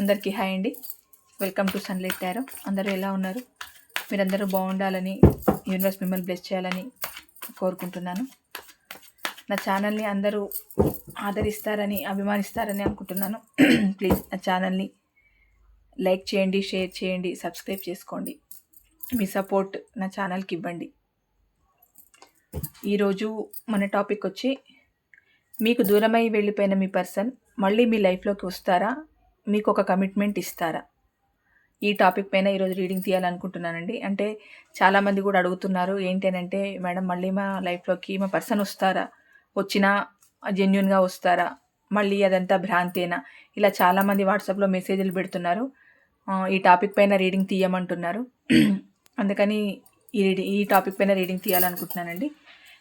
అందరికీ హాయ్ అండి. Welcome to sunlight tarot అందరూ ఎలా ఉన్నారు? మీరందరూ బాగుండాలని యూనివర్స్ మిమ్మల్ని బ్లెస్ చేయాలని కోరుకుంటున్నాను. నా ఛానల్ని అందరూ ఆదరిస్తారని అభిమానిస్తారని అనుకుంటున్నాను. ప్లీజ్ నా ఛానల్ని లైక్ చేయండి షేర్ చేయండి సబ్స్క్రైబ్ చేసుకోండి. మీ సపోర్ట్ నా ఛానల్కి ఇవ్వండి. ఈరోజు మన టాపిక్ వచ్చి మీకు దూరమై వెళ్ళిపోయిన మీ పర్సన్ మళ్ళీ మీ లైఫ్లోకి వస్తారా? మీకు ఒక కమిట్మెంట్ ఇస్తారా? ఈ టాపిక్ పైన ఈరోజు రీడింగ్ తీయాలనుకుంటున్నానండి. అంటే చాలామంది కూడా అడుగుతున్నారు ఏంటనంటే మేడం మళ్ళీ మా లైఫ్లోకి మా పర్సన్ వస్తారా? వచ్చినా జెన్యున్గా వస్తారా? మళ్ళీ అదంతా భ్రాంతేనా? ఇలా చాలామంది వాట్సాప్లో మెసేజ్లు పెడుతున్నారు. ఈ టాపిక్ పైన రీడింగ్ తీయమంటున్నారు. అందుకని ఈ రీడింగ్ ఈ టాపిక్ పైన రీడింగ్ తీయాలనుకుంటున్నానండి.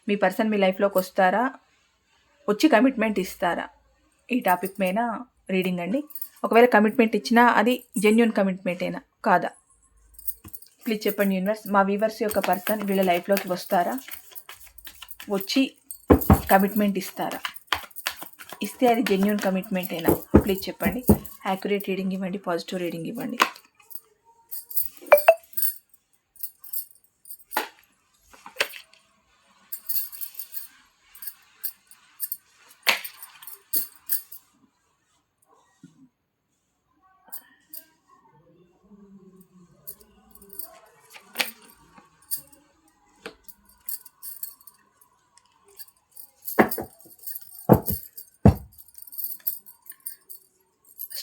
మీ పర్సన్ మీ లైఫ్లోకి వస్తారా? వచ్చి కమిట్మెంట్ ఇస్తారా? ఈ టాపిక్ పైన రీడింగ్ అండి. ఒకవేళ కమిట్మెంట్ ఇచ్చినా అది జెన్యున్ కమిట్మెంటేనా కాదా? ప్లీజ్ చెప్పండి యూనివర్స్ మా వీవర్స్ యొక్క పర్సన్ వీళ్ళ లైఫ్లోకి వస్తారా? వచ్చి కమిట్మెంట్ ఇస్తారా? ఇస్తే అది జెన్యున్ కమిట్మెంటేనా ప్లీజ్ చెప్పండి. యాక్యురేట్ రీడింగ్ ఇవ్వండి పాజిటివ్ రీడింగ్ ఇవ్వండి.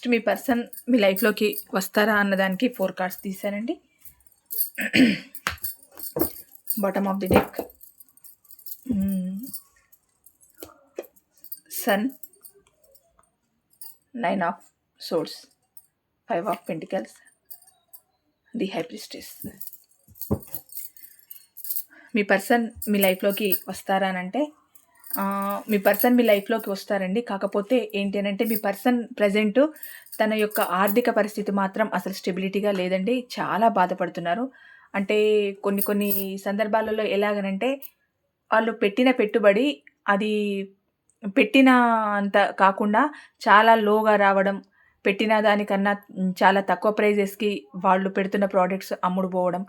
నెక్స్ట్ మీ పర్సన్ మీ లైఫ్లోకి వస్తారా అన్నదానికి four cards తీశానండి bottom of the deck sun nine of swords five of pentacles the high priestess me person మీ లైఫ్లోకి వస్తారా అని అంటే మీ పర్సన్ మీ లైఫ్లోకి వస్తారండి. కాకపోతే ఏంటి అని అంటే మీ పర్సన్ ప్రజెంట్ తన యొక్క ఆర్థిక పరిస్థితి మాత్రం అసలు స్టెబిలిటీగా లేదండి. చాలా బాధపడుతున్నారు. అంటే కొన్ని కొన్ని సందర్భాలలో ఎలాగనంటే వాళ్ళు పెట్టిన పెట్టుబడి అది పెట్టిన అంత కాకుండా చాలా లోగా రావడం పెట్టిన దానికన్నా చాలా తక్కువ ప్రైజెస్కి వాళ్ళు పెడుతున్న ప్రోడక్ట్స్ అమ్ముడుపోవడం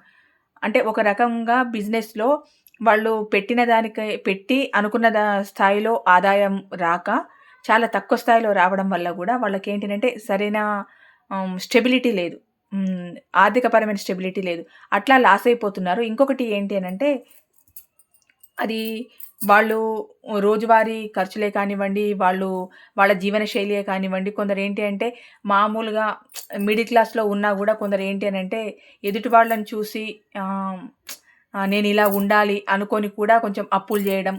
అంటే ఒక రకంగా బిజినెస్లో వాళ్ళు పెట్టిన దానికి పెట్టి అనుకున్న దా- స్థాయిలో ఆదాయం రాక చాలా తక్కువ స్థాయిలో రావడం వల్ల కూడా వాళ్ళకి ఏంటంటే సరైన స్టెబిలిటీ లేదు. ఆర్థికపరమైన స్టెబిలిటీ లేదు. అట్లా లాస్ అయిపోతున్నారు. ఇంకొకటి ఏంటి అని అంటే అది వాళ్ళు రోజువారీ ఖర్చులే కానివ్వండి వాళ్ళు వాళ్ళ జీవన శైలియే కానివ్వండి కొందరు ఏంటి అంటే మామూలుగా మిడిల్ క్లాస్లో ఉన్నా కూడా కొందరు ఏంటి అని అంటే ఎదుటి వాళ్ళని చూసి నేను ఇలా ఉండాలి అనుకొని కూడా కొంచెం అప్పులు చేయడం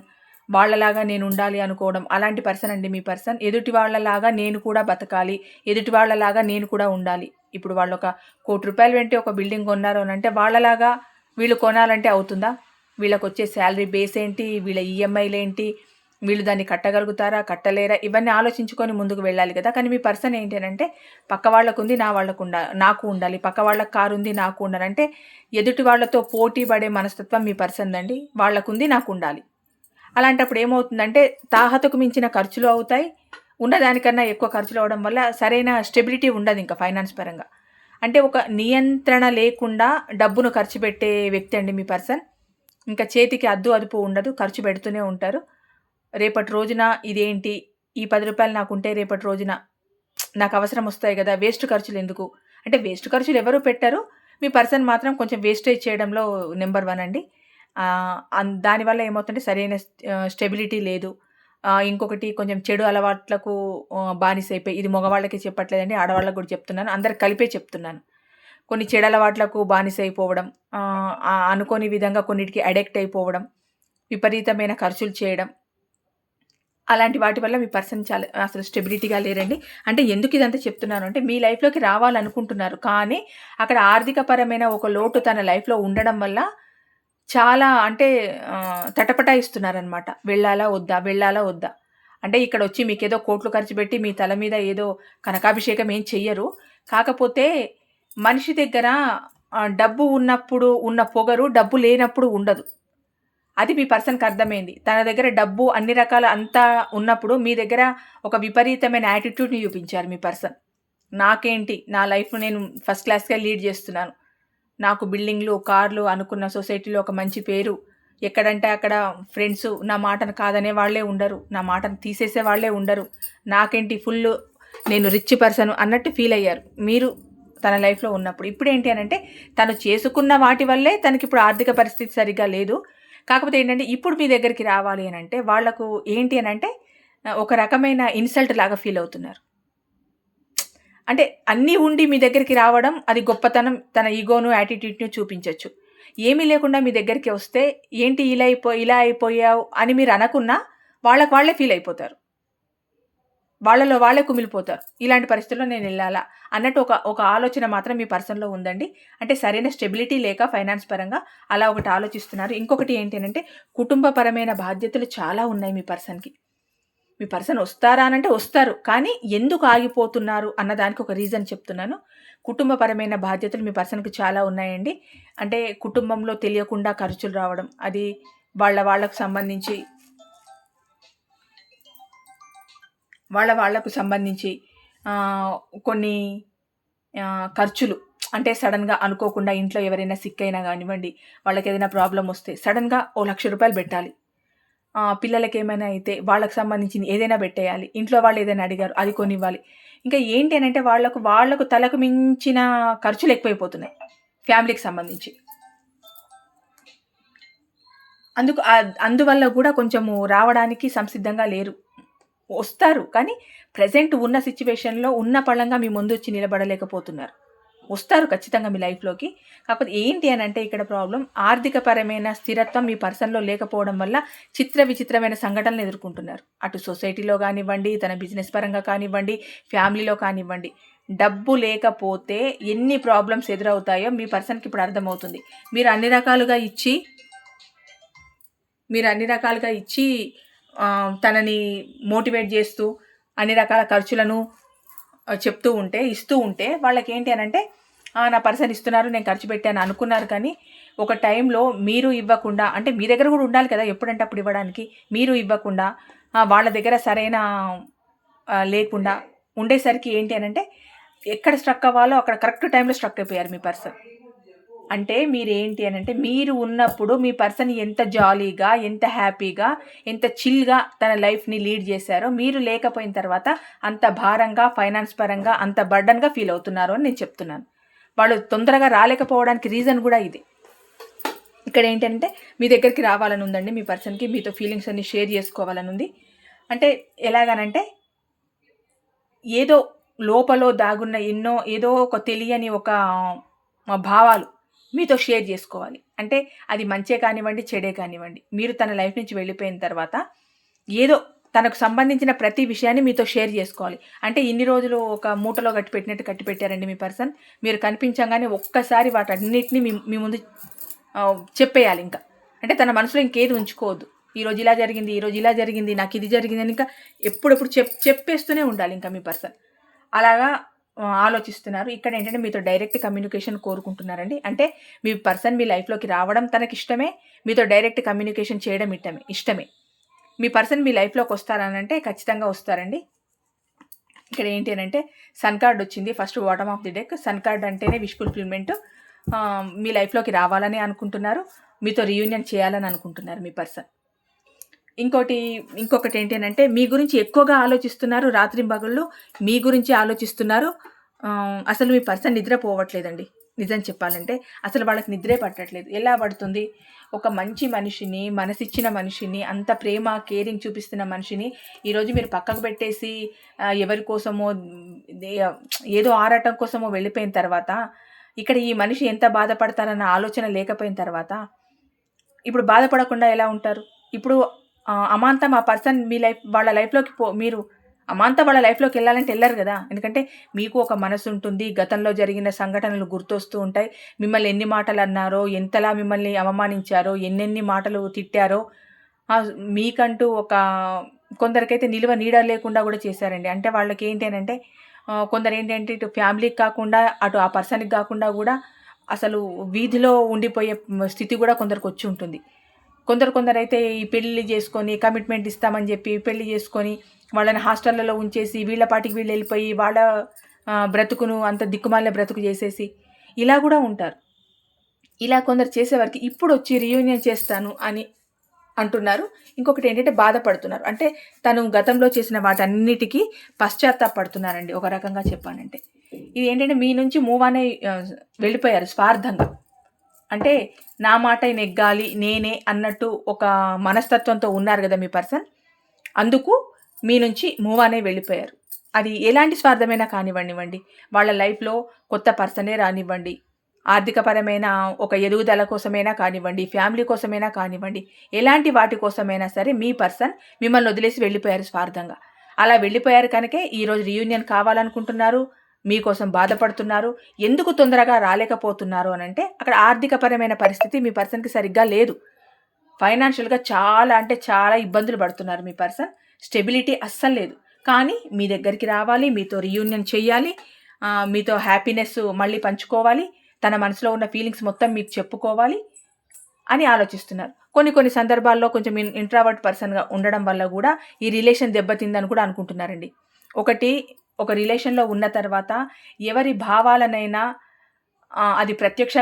వాళ్ళలాగా నేను ఉండాలి అనుకోవడం అలాంటి పర్సన్ అండి మీ పర్సన్. ఎదుటి వాళ్ళలాగా నేను కూడా బతకాలి ఎదుటి వాళ్ళలాగా నేను కూడా ఉండాలి. ఇప్పుడు వాళ్ళు ఒక కోటి రూపాయలు వెంటే ఒక బిల్డింగ్ కొన్నారు అని అంటే వాళ్ళలాగా వీళ్ళు కొనాలంటే అవుతుందా? వీళ్ళకి వచ్చే శాలరీ బేస్ ఏంటి? వీళ్ళ ఈఎంఐలు ఏంటి? వీళ్ళు దాన్ని కట్టగలుగుతారా కట్టలేరా ఇవన్నీ ఆలోచించుకొని ముందుకు వెళ్ళాలి కదా. కానీ మీ పర్సన్ ఏంటి అని అంటే పక్క వాళ్ళకు ఉంది నా వాళ్ళకు ఉండ నాకు ఉండాలి. పక్క వాళ్ళకి కారు ఉంది నాకు ఉండాలి. అంటే ఎదుటి వాళ్ళతో పోటీ పడే మనస్తత్వం మీ పర్సన్ అండి వాళ్ళకుంది నాకు ఉండాలి అలాంటప్పుడు ఏమవుతుందంటే తాహతకు మించిన ఖర్చులు అవుతాయి. ఉన్నదానికన్నా ఎక్కువ ఖర్చులు అవడం వల్ల సరైన స్టెబిలిటీ ఉండదు ఇంకా ఫైనాన్స్ పరంగా. అంటే ఒక నియంత్రణ లేకుండా డబ్బును ఖర్చు పెట్టే వ్యక్తి అండి మీ పర్సన్. ఇంకా చేతికి అద్దు అదుపు ఉండదు ఖర్చు పెడుతూనే ఉంటారు. రేపటి రోజున ఇదేంటి? ఈ పది రూపాయలు నాకు ఉంటే రేపటి రోజున నాకు అవసరం వస్తాయి కదా వేస్ట్ ఖర్చులు ఎందుకు? అంటే వేస్ట్ ఖర్చులు ఎవరు పెట్టారు. మీ పర్సన్ మాత్రం కొంచెం వేస్టేజ్ చేయడంలో నెంబర్ వన్ అండి. అన్- దానివల్ల ఏమవుతుంటే సరైన స్టెబిలిటీ లేదు. ఇంకొకటి కొంచెం చెడు అలవాట్లకు బానిసైపోయి ఇది మగవాళ్ళకి చెప్పట్లేదండి ఆడవాళ్ళకి కూడా చెప్తున్నాను అందరికి కలిపే చెప్తున్నాను. కొన్ని చెడు అలవాట్లకు బానిసైపోవడం అయిపోవడం అనుకోని విధంగా కొన్నిటికి అడిక్ట్ అయిపోవడం విపరీతమైన ఖర్చులు చేయడం అలాంటి వాటి వల్ల మీ పర్సన్ చాలా అసలు స్టెబిలిటీగా లేరండి. అంటే ఎందుకు ఇదంతా చెప్తున్నాను అంటే మీ లైఫ్లోకి రావాలనుకుంటున్నారు. కానీ అక్కడ ఆర్థికపరమైన ఒక లోటు తన లైఫ్లో ఉండడం వల్ల చాలా అంటే తటపటాయిస్తున్నారనమాట వెళ్ళాలా వద్దా? వెళ్ళాలా వద్దా? అంటే ఇక్కడ వచ్చి మీకు ఏదో కోట్లు ఖర్చు పెట్టి మీ తల మీద ఏదో కనకాభిషేకం ఏం చెయ్యరు. కాకపోతే మనిషి దగ్గర డబ్బు ఉన్నప్పుడు ఉన్న పొగరు డబ్బు లేనప్పుడు ఉండదు. అది మీ పర్సన్కి అర్థమైంది. తన దగ్గర డబ్బు అన్ని రకాల అంతా ఉన్నప్పుడు మీ దగ్గర ఒక విపరీతమైన యాటిట్యూడ్ని చూపించారు మీ పర్సన్. నాకేంటి? నా లైఫ్ నేను ఫస్ట్ క్లాస్గా లీడ్ చేస్తున్నాను. నాకు బిల్డింగ్లు కార్లు అనుకున్న సొసైటీలో ఒక మంచి పేరు. ఎక్కడంటే అక్కడ ఫ్రెండ్స్ నా మాటను కాదనే వాళ్ళే ఉండరు. నా మాటను తీసేసే వాళ్ళే ఉండరు. నాకేంటి? ఫుల్ నేను రిచ్ పర్సన్ అన్నట్టు ఫీల్ అయ్యారు. మీరు తన లైఫ్లో ఉన్నప్పుడు. ఇప్పుడు ఏంటి అని అంటే తను చేసుకున్న వాటి వల్లే తనకి ఇప్పుడు ఆర్థిక పరిస్థితి సరిగ్గా లేదు. కాకపోతే ఏంటంటే ఇప్పుడు మీ దగ్గరికి రావాలి అని అంటే వాళ్ళకు ఏంటి అని అంటే ఒక రకమైన ఇన్సల్ట్ లాగా ఫీల్ అవుతున్నారు. అంటే అన్నీ ఉండి మీ దగ్గరికి రావడం అది గొప్పతనం తన ఈగోను యాటిట్యూడ్ను చూపించవచ్చు ఏమీ లేకుండా మీ దగ్గరికి వస్తే ఏంటి ఇలా అయిపో ఇలా అయిపోయావు అని మీరు అనకున్నా వాళ్ళకు వాళ్ళే ఫీల్ అయిపోతారు. వాళ్ళలో వాళ్ళే కుమిలిపోతారు. ఇలాంటి పరిస్థితుల్లో నేను వెళ్ళాలా? అన్నట్టు ఒక ఒక ఆలోచన మాత్రం మీ పర్సన్లో ఉందండి. అంటే సరైన స్టెబిలిటీ లేక ఫైనాన్స్ పరంగా అలా ఒకటి ఆలోచిస్తున్నారు. ఇంకొకటి ఏంటి అంటే కుటుంబపరమైన బాధ్యతలు చాలా ఉన్నాయి మీ పర్సన్కి. మీ పర్సన్ వస్తారా అనంటే వస్తారు. కానీ ఎందుకు ఆగిపోతున్నారు అన్నదానికి ఒక రీజన్ చెప్తున్నాను. కుటుంబపరమైన బాధ్యతలు మీ పర్సన్కి చాలా ఉన్నాయండి. అంటే కుటుంబంలో తెలియకుండా ఖర్చులు రావడం అది వాళ్ళ వాళ్ళకు సంబంధించి వాళ్ళ వాళ్ళకు సంబంధించి కొన్ని ఖర్చులు. అంటే సడన్గా అనుకోకుండా ఇంట్లో ఎవరైనా సిక్ అయినా కానివ్వండి వాళ్ళకి ఏదైనా ప్రాబ్లం వస్తే సడన్గా ఓ లక్ష రూపాయలు పెట్టాలి. పిల్లలకి ఏమైనా అయితే వాళ్ళకి సంబంధించిన ఏదైనా పెట్టేయాలి. ఇంట్లో వాళ్ళు ఏదైనా అడిగారు అది కొనివ్వాలి. ఇంకా ఏంటి అని అంటే వాళ్ళకు వాళ్ళకు తలకు మించిన ఖర్చులు ఎక్కువైపోతున్నాయి ఫ్యామిలీకి సంబంధించి. అందుకు అందువల్ల కూడా కొంచెము రావడానికి సంసిద్ధంగా లేరు. వస్తారు. కానీ ప్రజెంట్ ఉన్న సిచ్యువేషన్లో ఉన్న పళంగా మీ ముందు వచ్చి నిలబడలేకపోతున్నారు. వస్తారు ఖచ్చితంగా మీ లైఫ్లోకి కాకపోతే ఏంటి అని అంటే ఇక్కడ ప్రాబ్లం ఆర్థికపరమైన స్థిరత్వం మీ పర్సన్లో లేకపోవడం వల్ల చిత్ర విచిత్రమైన సంఘటనలు ఎదుర్కొంటున్నారు. అటు సొసైటీలో కానివ్వండి తన బిజినెస్ పరంగా కానివ్వండి ఫ్యామిలీలో కానివ్వండి. డబ్బు లేకపోతే ఎన్ని ప్రాబ్లమ్స్ ఎదురవుతాయో మీ పర్సన్కి ఇప్పుడు అర్థమవుతుంది. మీరు అన్ని రకాలుగా ఇచ్చి మీరు అన్ని రకాలుగా ఇచ్చి తనని మోటివేట్ చేస్తూ అన్ని రకాల ఖర్చులను చెప్తూ ఉంటే ఇస్తూ ఉంటే వాళ్ళకి ఏంటి అని అంటే నా పర్సన్ ఇస్తున్నారు నేను ఖర్చు పెట్టాను అనుకున్నారు కానీ ఒక టైంలో మీరు ఇవ్వకుండా అంటే మీ దగ్గర కూడా ఉండాలి కదా ఎప్పుడంటే అప్పుడు ఇవ్వడానికి మీరు ఇవ్వకుండా వాళ్ళ దగ్గర సరైన లేకుండా ఉండేసరికి ఏంటి అని అంటే ఎక్కడ స్ట్రక్ అవ్వాలో అక్కడ కరెక్ట్ టైంలో స్ట్రక్ అయిపోయారు మీ పర్సన్. అంటే మీరేంటి అని అంటే మీరు ఉన్నప్పుడు మీ పర్సన్ ఎంత జాలీగా ఎంత హ్యాపీగా ఎంత చిల్గా తన లైఫ్ని లీడ్ చేశారో మీరు లేకపోయిన తర్వాత అంత భారంగా ఫైనాన్స్ పరంగా అంత బర్డన్గా ఫీల్ అవుతున్నారు అని నేను చెప్తున్నాను. వాళ్ళు తొందరగా రాలేకపోవడానికి రీజన్ కూడా ఇది. ఇక్కడ ఏంటంటే మీ దగ్గరికి రావాలని ఉందండి మీ పర్సన్కి మీతో ఫీలింగ్స్ అన్ని షేర్ చేసుకోవాలని ఉంది. అంటే ఎలాగనంటే ఏదో లోపల దాగున్న ఎన్నో ఏదో ఒక తెలియని ఒక భావాలు మీతో షేర్ చేసుకోవాలి. అంటే అది మంచే కానివ్వండి చెడే కానివ్వండి. మీరు తన లైఫ్ నుంచి వెళ్ళిపోయిన తర్వాత ఏదో తనకు సంబంధించిన ప్రతి విషయాన్ని మీతో షేర్ చేసుకోవాలి. అంటే ఇన్ని రోజులు ఒక మూటలో కట్టి పెట్టినట్టు కట్టి పెట్టారండి మీ పర్సన్. మీరు కనిపించగానే ఒక్కసారి వాటన్నిటిని మీ మీ ముందు చెప్పేయాలి ఇంకా. అంటే తన మనసులో ఇంకేది ఉంచుకోవద్దు. ఈరోజు ఇలా జరిగింది ఈరోజు ఇలా జరిగింది నాకు ఇది జరిగింది అని ఇంకా ఎప్పుడెప్పుడు చెప్ చెప్పేస్తూనే ఉండాలి ఇంకా మీ పర్సన్. అలాగా ఆలోచిస్తున్నారు. ఇక్కడ ఏంటంటే మీతో డైరెక్ట్ కమ్యూనికేషన్ కోరుకుంటున్నారండి. అంటే మీ పర్సన్ మీ లైఫ్లోకి రావడం తనకి ఇష్టమే మీతో డైరెక్ట్ కమ్యూనికేషన్ చేయడం ఇష్టమే ఇష్టమే. మీ పర్సన్ మీ లైఫ్లోకి వస్తారనంటే ఖచ్చితంగా వస్తారండి. ఇక్కడ ఏంటి అని అంటే సన్ కార్డ్ వచ్చింది first bottom of the deck sun card అంటేనే విష్ ఫుల్ఫిల్మెంట్ మీ లైఫ్లోకి రావాలని అనుకుంటున్నారు. మీతో రీయూనియన్ చేయాలని అనుకుంటున్నారు మీ పర్సన్ ఇంకోటి ఇంకొకటి ఏంటి అంటే మీ గురించి ఎక్కువగా ఆలోచిస్తున్నారు రాత్రి పగళ్ళు మీ గురించి ఆలోచిస్తున్నారు. అసలు మీ పర్సన్ నిద్రపోవట్లేదండి నిజం చెప్పాలంటే అసలు వాళ్ళకి నిద్రే పట్టట్లేదు. ఎలా పడుతుంది? ఒక మంచి మనిషిని మనసిచ్చిన మనిషిని అంత ప్రేమ కేరింగ్ చూపిస్తున్న మనిషిని ఈరోజు మీరు పక్కకు పెట్టేసి ఎవరి కోసమో ఏదో ఆరాటం కోసమో వెళ్ళిపోయిన తర్వాత ఇక్కడ ఈ మనిషి ఎంత బాధపడతారన్న ఆలోచన లేకపోయిన తర్వాత ఇప్పుడు బాధపడకుండా ఎలా ఉంటారు? ఇప్పుడు అమాంతం ఆ పర్సన్ మీ లైఫ్ వాళ్ళ లైఫ్లోకి పో మీరు అమాంతం వాళ్ళ లైఫ్లోకి వెళ్ళాలంటే వెళ్ళరు కదా. ఎందుకంటే మీకు ఒక మనసు ఉంటుంది గతంలో జరిగిన సంఘటనలు గుర్తొస్తూ ఉంటాయి. మిమ్మల్ని ఎన్ని మాటలు అన్నారో ఎంతలా మిమ్మల్ని అవమానించారో ఎన్నెన్ని మాటలు తిట్టారో మీకంటూ ఒక కొందరికైతే నిలువ నీడ లేకుండా కూడా చేశారండి. అంటే వాళ్ళకి ఏంటి అంటే కొందరు ఏంటంటే ఇటు ఫ్యామిలీకి కాకుండా అటు ఆ పర్సన్కి కాకుండా కూడా అసలు వీధిలో ఉండిపోయే స్థితి కూడా కొందరికి వచ్చి ఉంటుంది. కొందరు కొందరు అయితే ఈ పెళ్ళి చేసుకొని కమిట్మెంట్ ఇస్తామని చెప్పి పెళ్ళి చేసుకొని వాళ్ళని హాస్టళ్ళలో ఉంచేసి వీళ్ళ పాటికి వీళ్ళు వెళ్ళిపోయి వాళ్ళ బ్రతుకును అంత దిక్కుమాలిన బ్రతుకు చేసేసి ఇలా కూడా ఉంటారు. ఇలా కొందరు చేసేవారికి ఇప్పుడు వచ్చి రియూనియన్ చేస్తాను అని అంటున్నారు. ఇంకొకటి ఏంటంటే బాధపడుతున్నారు. అంటే తను గతంలో చేసిన వాటన్నిటికీ పశ్చాత్తాపడుతున్నారండి. ఒక రకంగా చెప్పానంటే ఇది ఏంటంటే మీ నుంచి మూవ్ అనే వెళ్ళిపోయారు స్వార్థంగా. అంటే నా మాట నెగ్గాలి నేనే అన్నట్టు ఒక మనస్తత్వంతో ఉన్నారు కదా మీ పర్సన్? అందుకు మీ నుంచి మూవ్ అనే వెళ్ళిపోయారు. అది ఎలాంటి స్వార్థమైనా కానివ్వనివ్వండి వాళ్ళ లైఫ్లో కొత్త పర్సనే రానివ్వండి. ఆర్థికపరమైన ఒక ఎదుగుదల కోసమైనా కానివ్వండి ఫ్యామిలీ కోసమైనా కానివ్వండి ఎలాంటి వాటి కోసమైనా సరే మీ పర్సన్ మిమ్మల్ని వదిలేసి వెళ్ళిపోయారు స్వార్థంగా. అలా వెళ్ళిపోయారు కనుకే ఈరోజు రీయూనియన్ కావాలనుకుంటున్నారు. మీకోసం బాధపడుతున్నారు ఎందుకు తొందరగా రాలేకపోతున్నారు అని అంటే అక్కడ ఆర్థికపరమైన పరిస్థితి మీ పర్సన్కి సరిగ్గా లేదు. ఫైనాన్షియల్గా చాలా అంటే చాలా ఇబ్బందులు పడుతున్నారు మీ పర్సన్ స్టెబిలిటీ అస్సలు లేదు. కానీ మీ దగ్గరికి రావాలి మీతో రీయూనియన్ చేయాలి మీతో హ్యాపీనెస్ మళ్ళీ పంచుకోవాలి తన మనసులో ఉన్న ఫీలింగ్స్ మొత్తం మీకు చెప్పుకోవాలి అని ఆలోచిస్తున్నారు. కొన్ని కొన్ని సందర్భాల్లో కొంచెం ఇంట్రావర్ట్ పర్సన్గా ఉండడం వల్ల కూడా ఈ రిలేషన్ దెబ్బతిందని కూడా అనుకుంటున్నారండి. ఒకటి ఒక రిలేషన్లో ఉన్న తర్వాత ఎవరి భావాలనైనా అది ప్రత్యక్ష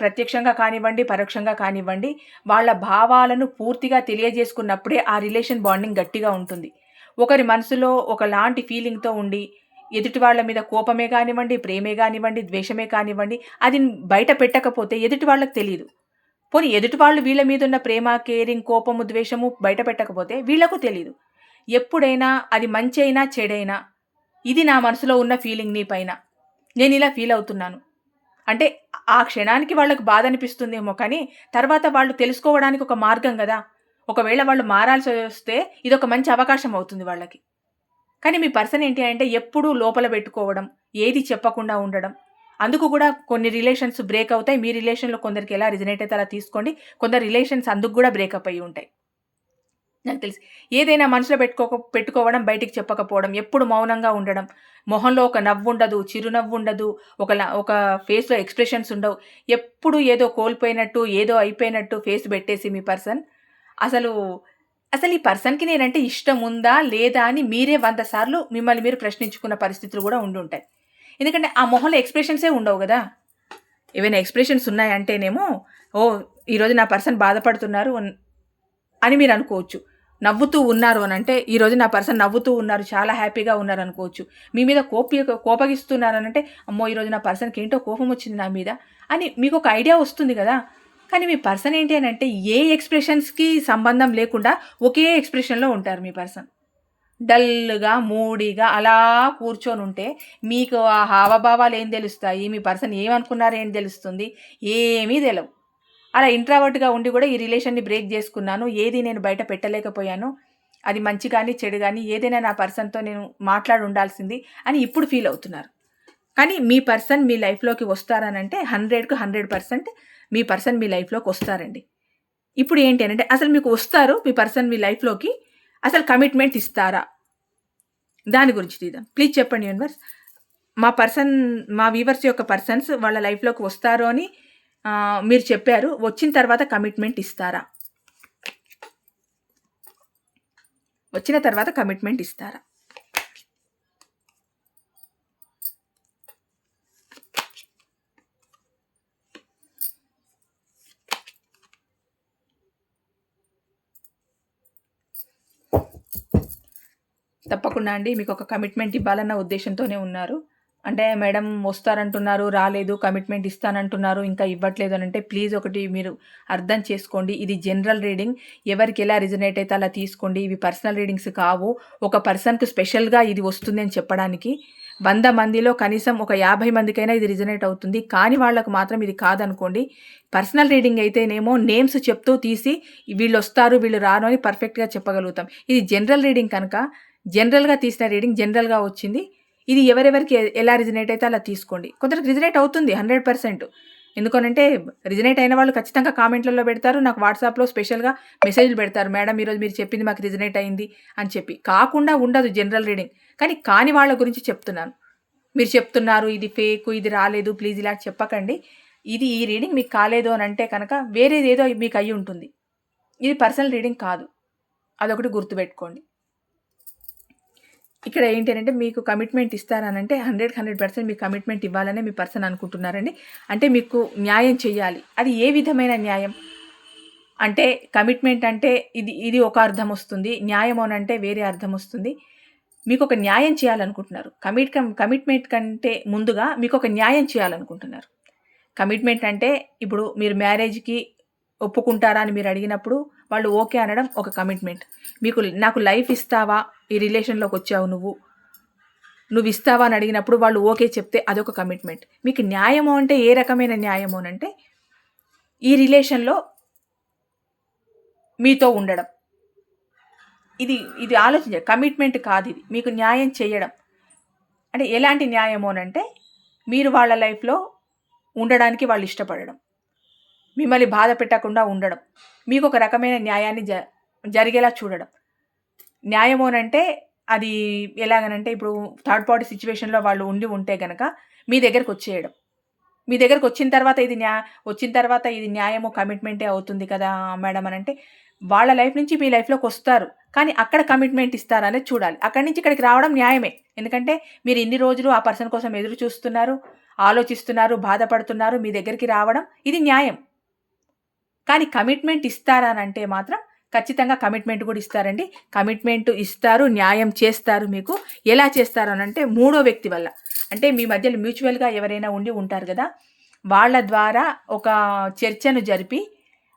ప్రత్యక్షంగా కానివ్వండి పరోక్షంగా కానివ్వండి వాళ్ళ భావాలను పూర్తిగా తెలియజేసుకున్నప్పుడే ఆ రిలేషన్ బాండింగ్ గట్టిగా ఉంటుంది. ఒకరి మనసులో ఒకలాంటి ఫీలింగ్తో ఉండి ఎదుటి వాళ్ళ మీద కోపమే కానివ్వండి ప్రేమే కానివ్వండి ద్వేషమే కానివ్వండి అది బయట పెట్టకపోతే ఎదుటి వాళ్ళకి తెలియదు. పోనీ ఎదుటి వాళ్ళు వీళ్ళ మీద ఉన్న ప్రేమ కేరింగ్ కోపము ద్వేషము బయట పెట్టకపోతే వీళ్ళకు తెలియదు ఎప్పుడైనా అది మంచి అయినా చెడైనా ఇది నా మనసులో ఉన్న ఫీలింగ్ నీ పైన. నేను ఇలా ఫీల్ అవుతున్నాను. అంటే ఆ క్షణానికి వాళ్ళకు బాధ అనిపిస్తుందేమో కానీ తర్వాత వాళ్ళు తెలుసుకోవడానికి ఒక మార్గం కదా. ఒకవేళ వాళ్ళు మారాల్సి వస్తే ఇది ఒక మంచి అవకాశం అవుతుంది వాళ్ళకి. కానీ మీ పర్సన్ ఏంటి అంటే ఎప్పుడూ లోపల పెట్టుకోవడం ఏది చెప్పకుండా ఉండడం. అందుకు కూడా కొన్ని రిలేషన్స్ బ్రేక్ అవుతాయి. మీ రిలేషన్లో కొందరికి ఎలా రిజనేట్ అయితే అలా తీసుకోండి. కొందరు రిలేషన్స్ అందుకు కూడా బ్రేకప్ అయ్యి ఉంటాయి. నాకు తెలుసు. ఏదైనా మనసులో పెట్టుకో పెట్టుకోవడం బయటికి చెప్పకపోవడం ఎప్పుడు మౌనంగా ఉండడం. మొహంలో ఒక నవ్వు ఉండదు చిరునవ్వు ఉండదు ఒక ఒక ఫేస్లో ఎక్స్ప్రెషన్స్ ఉండవు. ఎప్పుడు ఏదో కోల్పోయినట్టు ఏదో అయిపోయినట్టు ఫేస్ పెట్టేసి మీ పర్సన్. అసలు అసలు ఈ పర్సన్కి నేనంటే ఇష్టం ఉందా లేదా అని మీరే వంద సార్లు మిమ్మల్ని మీరు ప్రశ్నించుకున్న పరిస్థితులు కూడా ఉండి ఉంటాయి. ఎందుకంటే ఆ మొహంలో ఎక్స్ప్రెషన్సే ఉండవు కదా. ఏవైనా ఎక్స్ప్రెషన్స్ ఉన్నాయంటేనేమో ఓ ఈరోజు నా పర్సన్ బాధపడుతున్నారు అని మీరు అనుకోవచ్చు. నవ్వుతూ ఉన్నారు అని అంటే ఈరోజు నా పర్సన్ నవ్వుతూ ఉన్నారు చాలా హ్యాపీగా ఉన్నారు అనుకోవచ్చు. మీ మీద కోపి కోపగిస్తున్నారు అని అంటే అమ్మో ఈరోజు నా పర్సన్కి ఏంటో కోపం వచ్చింది నా మీద అని మీకు ఒక ఐడియా వస్తుంది కదా. కానీ మీ పర్సన్ ఏంటి అని అంటే ఏ ఎక్స్ప్రెషన్స్కి సంబంధం లేకుండా ఒకే ఎక్స్ప్రెషన్లో ఉంటారు మీ పర్సన్. డల్గా మూడీగా అలా కూర్చొని ఉంటే మీకు ఆ హావభావాలు ఏం తెలుస్తాయి? మీ పర్సన్ ఏమనుకున్నారో ఏం తెలుస్తుంది? ఏమీ తెలియవు అలా ఇంట్రావర్ట్గా ఉండి కూడా ఈ రిలేషన్ని బ్రేక్ చేసుకున్నాను. ఏది నేను బయట పెట్టలేకపోయాను. అది మంచి కానీ చెడు కానీ ఏదైనా నా పర్సన్తో నేను మాట్లాడి ఉండాల్సింది అని ఇప్పుడు ఫీల్ అవుతున్నారు. కానీ మీ పర్సన్ మీ లైఫ్లోకి వస్తారనంటే హండ్రెడ్కు హండ్రెడ్ పర్సెంట్ మీ పర్సన్ మీ లైఫ్లోకి వస్తారండి. ఇప్పుడు ఏంటి అని అంటే అసలు మీకు వస్తారు మీ పర్సన్ మీ లైఫ్లోకి అసలు కమిట్మెంట్ ఇస్తారా? దాని గురించి తీద్దాం. ప్లీజ్ చెప్పండి యూనివర్స్ మా పర్సన్ మా వీవర్స్ యొక్క పర్సన్స్ వాళ్ళ లైఫ్లోకి వస్తారు అని మీరు చెప్పారు వచ్చిన తర్వాత కమిట్మెంట్ ఇస్తారా? వచ్చిన తర్వాత కమిట్మెంట్ ఇస్తారా? తప్పకుండా అండి మీకు ఒక కమిట్మెంట్ ఇవ్వాలన్న ఉద్దేశంతోనే ఉన్నారు. అంటే మేడం వస్తారంటున్నారు రాలేదు కమిట్మెంట్ ఇస్తానంటున్నారు ఇంకా ఇవ్వట్లేదు అని అంటే ప్లీజ్ ఒకటి మీరు అర్థం చేసుకోండి. ఇది జనరల్ రీడింగ్ ఎవరికి ఎలా రిజనేట్ అయితే అలా తీసుకోండి. ఇవి పర్సనల్ రీడింగ్స్ కావు. ఒక పర్సన్కి స్పెషల్గా ఇది వస్తుంది అని చెప్పడానికి వంద మందిలో కనీసం ఒక యాభై మందికైనా ఇది రిజనేట్ అవుతుంది. కానీ వాళ్ళకు మాత్రం ఇది కాదనుకోండి. పర్సనల్ రీడింగ్ అయితేనేమో నేమ్స్ చెప్తూ తీసి వీళ్ళు వస్తారు వీళ్ళు రాను అని పర్ఫెక్ట్గా చెప్పగలుగుతాం. ఇది జనరల్ రీడింగ్ కనుక జనరల్గా తీసిన రీడింగ్ జనరల్గా వచ్చింది. ఇది ఎవరెవరికి ఎలా రిజనేట్ అయితే అలా తీసుకోండి. కొందరికి రిజనేట్ అవుతుంది హండ్రెడ్ పర్సెంట్ ఎందుకనంటే రిజనేట్ అయిన వాళ్ళు ఖచ్చితంగా కామెంట్లలో పెడతారు నాకు వాట్సాప్లో స్పెషల్గా మెసేజ్లు పెడతారు మేడం ఈరోజు మీరు చెప్పింది మాకు రిజనేట్ అయింది అని చెప్పి. కాకుండా ఉండదు జనరల్ రీడింగ్ కానీ కాని వాళ్ళ గురించి చెప్తున్నాను. మీరు చెప్తున్నారు ఇది ఫేక్ ఇది రాలేదు ప్లీజ్ ఇలా చెప్పకండి. ఇది ఈ రీడింగ్ మీకు కాలేదు అని అంటే కనుక వేరేది ఏదో మీకు అయ్యి ఉంటుంది. ఇది పర్సనల్ రీడింగ్ కాదు. అదొకటి గుర్తుపెట్టుకోండి. ఇక్కడ ఏంటి అంటే మీకు కమిట్మెంట్ ఇస్తారనంటే హండ్రెడ్ హండ్రెడ్ పర్సెంట్ మీకు కమిట్మెంట్ ఇవ్వాలనే మీ పర్సన్ అనుకుంటున్నారండి. అంటే మీకు న్యాయం చేయాలి. అది ఏ విధమైన న్యాయం? అంటే కమిట్మెంట్ అంటే ఇది ఇది ఒక అర్థం వస్తుంది. న్యాయం అని అంటే వేరే అర్థం వస్తుంది. మీకు ఒక న్యాయం చేయాలనుకుంటున్నారు. కమిట్ కమిట్మెంట్ కంటే ముందుగా మీకు ఒక న్యాయం చేయాలనుకుంటున్నారు. కమిట్మెంట్ అంటే ఇప్పుడు మీరు మ్యారేజ్కి ఒప్పుకుంటారా అని మీరు అడిగినప్పుడు వాళ్ళు ఓకే అనడం ఒక కమిట్మెంట్ మీకు నాకు లైఫ్ ఇస్తావా? ఈ రిలేషన్లోకి వచ్చావు నువ్వు. నువ్వు ఇస్తావా అని అడిగినప్పుడు వాళ్ళు ఓకే చెప్తే అదొక కమిట్మెంట్. మీకు న్యాయము అంటే ఏ రకమైన న్యాయము అంటే ఈ రిలేషన్లో మీతో ఉండడం. ఇది ఇది ఆలోచించ కమిట్మెంట్ కాదు ఇది. మీకు న్యాయం చేయడం. అంటే ఎలాంటి న్యాయము అంటే మీరు వాళ్ళ లైఫ్లో ఉండడానికి వాళ్ళు ఇష్టపడడం. మిమ్మల్ని బాధ పెట్టకుండా ఉండడం. మీకు ఒక రకమైన న్యాయాన్ని జ జరిగేలా చూడడం. న్యాయము అంటే అది ఎలాగనంటే ఇప్పుడు థర్డ్ పార్టీ సిచ్యువేషన్లో వాళ్ళు ఉండి ఉంటే కనుక మీ దగ్గరకు వచ్చేయడం. మీ దగ్గరకు వచ్చిన తర్వాత ఇది న్యా వచ్చిన తర్వాత ఇది న్యాయము కమిట్మెంటే అవుతుంది కదా మేడం అని అంటే వాళ్ళ లైఫ్ నుంచి మీ లైఫ్లోకి వస్తారు. కానీ అక్కడ కమిట్మెంట్ ఇస్తారనేది చూడాలి. అక్కడి నుంచి ఇక్కడికి రావడం న్యాయమే. ఎందుకంటే మీరు ఇన్ని రోజులు ఆ పర్సన్ కోసం ఎదురు చూస్తున్నారు ఆలోచిస్తున్నారు బాధపడుతున్నారు మీ దగ్గరికి రావడం ఇది న్యాయం. కానీ కమిట్మెంట్ ఇస్తారా అని అంటే మాత్రం ఖచ్చితంగా కమిట్మెంట్ కూడా ఇస్తారండి. కమిట్మెంట్ ఇస్తారు న్యాయం చేస్తారు మీకు. ఎలా చేస్తారు అని అంటే మూడో వ్యక్తి వల్ల. అంటే మీ మధ్యలో మ్యూచువల్గా ఎవరైనా ఉండి ఉంటారు కదా వాళ్ళ ద్వారా ఒక చర్చను జరిపి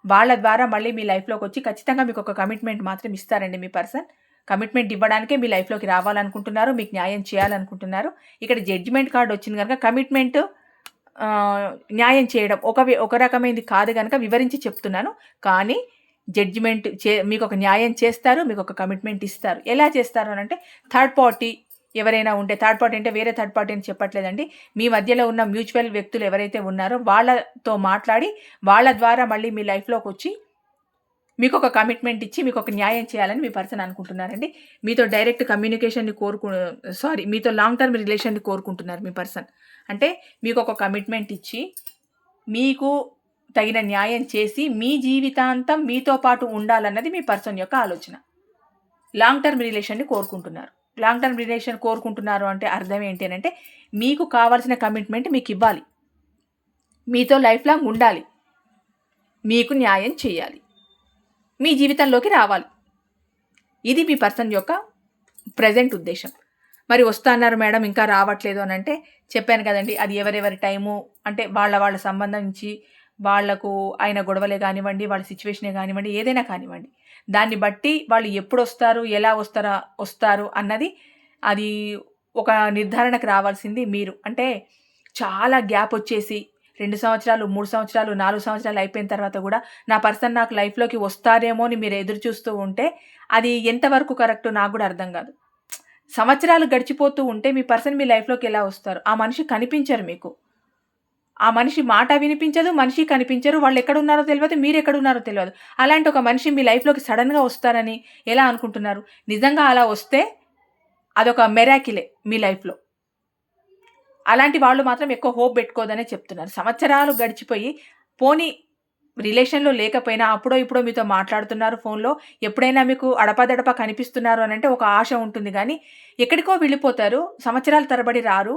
వాళ్ళ ద్వారా మళ్ళీ మీ లైఫ్లోకి వచ్చి ఖచ్చితంగా మీకు ఒక కమిట్మెంట్ మాత్రం ఇస్తారండి మీ పర్సన్ కమిట్మెంట్ ఇవ్వడానికే మీ లైఫ్లోకి రావాలనుకుంటున్నారు మీకు న్యాయం చేయాలనుకుంటున్నారు. ఇక్కడ జడ్జిమెంట్ కార్డు వచ్చింది కనుక కమిట్మెంట్ న్యాయం చేయడం ఒక ఒక రకమైనది కాదు కనుక వివరించి చెప్తున్నాను. కానీ జడ్జిమెంట్ చే మీకు ఒక న్యాయం చేస్తారు మీకు ఒక కమిట్మెంట్ ఇస్తారు. ఎలా చేస్తారు అని అంటే థర్డ్ పార్టీ ఎవరైనా ఉంటే థర్డ్ పార్టీ అంటే వేరే థర్డ్ పార్టీ అని చెప్పట్లేదండి. మీ మధ్యలో ఉన్న మ్యూచువల్ వ్యక్తులు ఎవరైతే ఉన్నారో వాళ్ళతో మాట్లాడి వాళ్ళ ద్వారా మళ్ళీ మీ లైఫ్లోకి వచ్చి మీకు ఒక కమిట్మెంట్ ఇచ్చి మీకు ఒక న్యాయం చేయాలని మీ పర్సన్ అనుకుంటున్నారండి. మీతో డైరెక్ట్ కమ్యూనికేషన్ని కోరుకు సారీ మీతో లాంగ్ టర్మ్ రిలేషన్ని కోరుకుంటున్నారు మీ పర్సన్. అంటే మీకు ఒక కమిట్మెంట్ ఇచ్చి మీకు తగిన న్యాయం చేసి మీ జీవితాంతం మీతో పాటు ఉండాలన్నది మీ పర్సన్ యొక్క ఆలోచన. లాంగ్ టర్మ్ రిలేషన్ని కోరుకుంటున్నారు. లాంగ్ టర్మ్ రిలేషన్ కోరుకుంటున్నారు అంటే అర్థం ఏంటి అని అంటే మీకు కావాల్సిన కమిట్మెంట్ మీకు ఇవ్వాలి. మీతో లైఫ్ లాంగ్ ఉండాలి. మీకు న్యాయం చేయాలి. మీ జీవితంలోకి రావాలి. ఇది మీ పర్సన్ యొక్క ప్రజెంట్ ఉద్దేశం. మరి వస్తున్నారు మేడం ఇంకా రావట్లేదు అని అంటే చెప్పాను కదండి. అది ఎవరెవరి టైము? అంటే వాళ్ళ వాళ్ళ సంబంధించి వాళ్ళకు ఆయన గొడవలే కానివ్వండి వాళ్ళ సిచ్యువేషనే కానివ్వండి ఏదైనా కానివ్వండి. దాన్ని బట్టి వాళ్ళు ఎప్పుడు వస్తారు ఎలా వస్తారా వస్తారు అన్నది అది ఒక నిర్ధారణకు రావాల్సింది మీరు. అంటే చాలా గ్యాప్ వచ్చేసి రెండు సంవత్సరాలు మూడు సంవత్సరాలు నాలుగు సంవత్సరాలు అయిపోయిన తర్వాత కూడా నా పర్సన్ నాకు లైఫ్లోకి వస్తారేమో అని మీరు ఎదురు చూస్తూ ఉంటే అది ఎంతవరకు కరెక్ట్ నాకు కూడా అర్థం కాదు. సంవత్సరాలు గడిచిపోతూ ఉంటే మీ పర్సన్ మీ లైఫ్లోకి ఎలా వస్తారు? ఆ మనిషి కనిపించరు మీకు. ఆ మనిషి మాట వినిపించదు మనిషి కనిపించరు. వాళ్ళు ఎక్కడున్నారో తెలియదు మీరు ఎక్కడున్నారో తెలియదు అలాంటి ఒక మనిషి మీ లైఫ్లోకి సడన్గా వస్తారని ఎలా అనుకుంటున్నారు? నిజంగా అలా వస్తే అదొక మెరాకిలే మీ లైఫ్లో. అలాంటి వాళ్ళు మాత్రం ఎక్కువ హోప్ పెట్టుకోదనే చెప్తున్నారు. సంవత్సరాలు గడిచిపోయి పోనీ రిలేషన్లో లేకపోయినా అప్పుడో ఇప్పుడో మీతో మాట్లాడుతున్నారు ఫోన్లో. ఎప్పుడైనా మీకు అడపదడప కనిపిస్తున్నారు అని అంటే ఒక ఆశ ఉంటుంది కానీ ఎక్కడికో వెళ్ళిపోతారు సంవత్సరాల తరబడి రారు.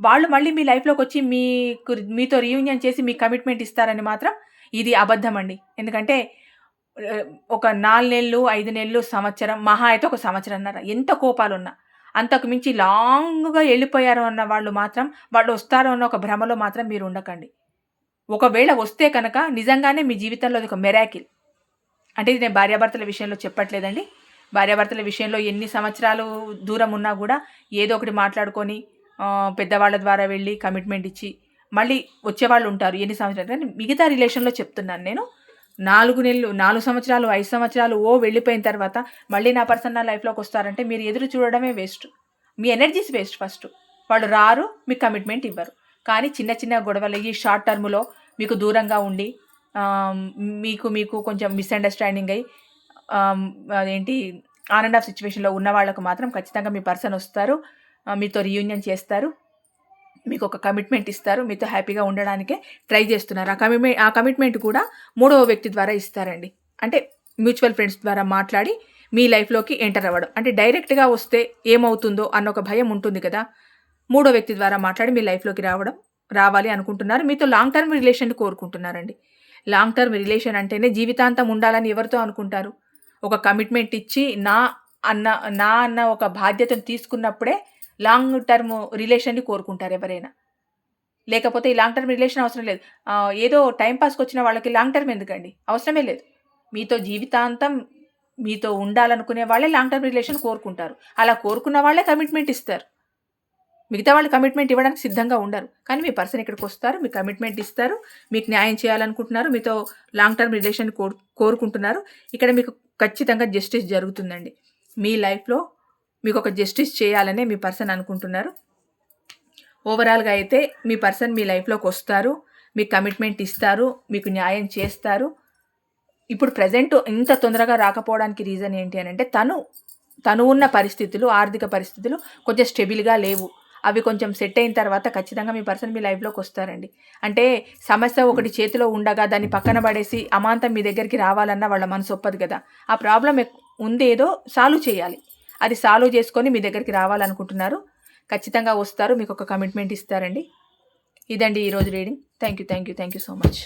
వాళ్ళు మళ్ళీ మీ లైఫ్లోకి వచ్చి మీకు మీతో రీయూనియన్ చేసి మీ కమిట్మెంట్ ఇస్తారని మాత్రం ఇది అబద్ధం అండి. ఎందుకంటే ఒక నాలుగు నెలలు ఐదు నెలలు సంవత్సరం మహా అయితే ఒక సంవత్సరం అన్నారు? ఎంత కోపాలు ఉన్నా అంతకు మించి లాంగ్గా వెళ్ళిపోయారు అన్న వాళ్ళు మాత్రం వాళ్ళు వస్తారో అన్న ఒక భ్రమలో మాత్రం మీరు ఉండకండి. ఒకవేళ వస్తే కనుక నిజంగానే మీ జీవితంలో అది ఒక మెరాకిల్ అంటే ఇది నేను భార్యాభర్తల విషయంలో చెప్పట్లేదండి. భార్యాభర్తల విషయంలో ఎన్ని సంవత్సరాలు దూరం ఉన్నా కూడా ఏదో ఒకటి మాట్లాడుకొని పెద్దవాళ్ళ ద్వారా వెళ్ళి కమిట్మెంట్ ఇచ్చి మళ్ళీ వచ్చేవాళ్ళు ఉంటారు ఎన్ని సంవత్సరాలు కానీ మిగతా రిలేషన్లో చెప్తున్నాను నేను. నాలుగు నెలలు నాలుగు సంవత్సరాలు ఐదు సంవత్సరాలు ఓ వెళ్ళిపోయిన తర్వాత మళ్ళీ నా పర్సన్ నా లైఫ్లోకి వస్తారంటే మీరు ఎదురు చూడడమే వేస్ట్ మీ ఎనర్జీస్ వేస్ట్ ఫస్ట్ వాళ్ళు రారు మీకు కమిట్మెంట్ ఇవ్వరు. కానీ చిన్న చిన్న గొడవలు ఈ షార్ట్ టర్మ్లో మీకు దూరంగా ఉండి మీకు మీకు కొంచెం మిస్అండర్స్టాండింగ్ అయ్యి అదేంటి ఆన్ అండ్ ఆఫ్ సిచ్యువేషన్లో ఉన్న వాళ్ళకు మాత్రం ఖచ్చితంగా మీ పర్సన్ వస్తారు. మీతో రీయూనియన్ చేస్తారు. మీకు ఒక కమిట్మెంట్ ఇస్తారు. మీతో హ్యాపీగా ఉండడానికే ట్రై చేస్తున్నారు. ఆ కమిట్మెంట్ ఆ కమిట్మెంట్ కూడా మూడవ వ్యక్తి ద్వారా ఇస్తారండి. అంటే మ్యూచువల్ ఫ్రెండ్స్ ద్వారా మాట్లాడి మీ లైఫ్లోకి ఎంటర్ అవ్వడం. అంటే డైరెక్ట్గా వస్తే ఏమవుతుందో అన్న ఒక భయం ఉంటుంది కదా. మూడో వ్యక్తి ద్వారా మాట్లాడి మీ లైఫ్లోకి రావడం రావాలి అనుకుంటున్నారు. మీతో లాంగ్ టర్మ్ రిలేషన్ కోరుకుంటున్నారండి. లాంగ్ టర్మ్ రిలేషన్ అంటేనే జీవితాంతం ఉండాలని ఎవరితో అనుకుంటారు? ఒక కమిట్మెంట్ ఇచ్చి నా అన్న నా అన్న ఒక బాధ్యతను తీసుకున్నప్పుడే లాంగ్ టర్మ్ రిలేషన్ని కోరుకుంటారు ఎవరైనా. లేకపోతే ఈ లాంగ్ టర్మ్ రిలేషన్ అవసరం లేదు. ఏదో టైంపాస్కి వచ్చిన వాళ్ళకి లాంగ్ టర్మ్ ఎందుకండి? అవసరమే లేదు. మీతో జీవితాంతం మీతో ఉండాలనుకునే వాళ్ళే లాంగ్ టర్మ్ రిలేషన్ కోరుకుంటారు. అలా కోరుకున్న వాళ్ళే కమిట్మెంట్ ఇస్తారు. మిగతా వాళ్ళు కమిట్మెంట్ ఇవ్వడానికి సిద్ధంగా ఉండరు. కానీ మీ పర్సన్ ఇక్కడికి వస్తారు మీ కమిట్మెంట్ ఇస్తారు మీకు న్యాయం చేయాలనుకుంటున్నారు మీతో లాంగ్ టర్మ్ రిలేషన్ కోరు కోరుకుంటున్నారు. ఇక్కడ మీకు ఖచ్చితంగా జస్టిస్ జరుగుతుందండి. మీ లైఫ్లో మీకు ఒక జస్టిస్ చేయాలనే మీ పర్సన్ అనుకుంటున్నారు. ఓవరాల్గా అయితే మీ పర్సన్ మీ లైఫ్లోకి వస్తారు మీకు కమిట్మెంట్ ఇస్తారు మీకు న్యాయం చేస్తారు. ఇప్పుడు ప్రజెంట్ ఇంత తొందరగా రాకపోవడానికి రీజన్ ఏంటి అని అంటే తను తను ఉన్న పరిస్థితులు ఆర్థిక పరిస్థితులు కొంచెం స్టెబిల్గా లేవు. అవి కొంచెం సెట్ అయిన తర్వాత ఖచ్చితంగా మీ పర్సన్ మీ లైఫ్లోకి వస్తారండి. అంటే సమస్య ఒకటి చేతిలో ఉండగా దాన్ని పక్కన పడేసి అమాంతం మీ దగ్గరికి రావాలన్నా వాళ్ళ మనసు ఒప్పదు కదా. ఆ ప్రాబ్లం ఉందేదో సాల్వ్ చేయాలి. అది సాల్వ్ చేసుకొని మీ దగ్గరికి రావాలనుకుంటున్నారు. ఖచ్చితంగా వస్తారు. మీకు ఒక కమిట్మెంట్ ఇస్తారండి. ఇదండి ఈరోజు reading thank you thank you thank you so much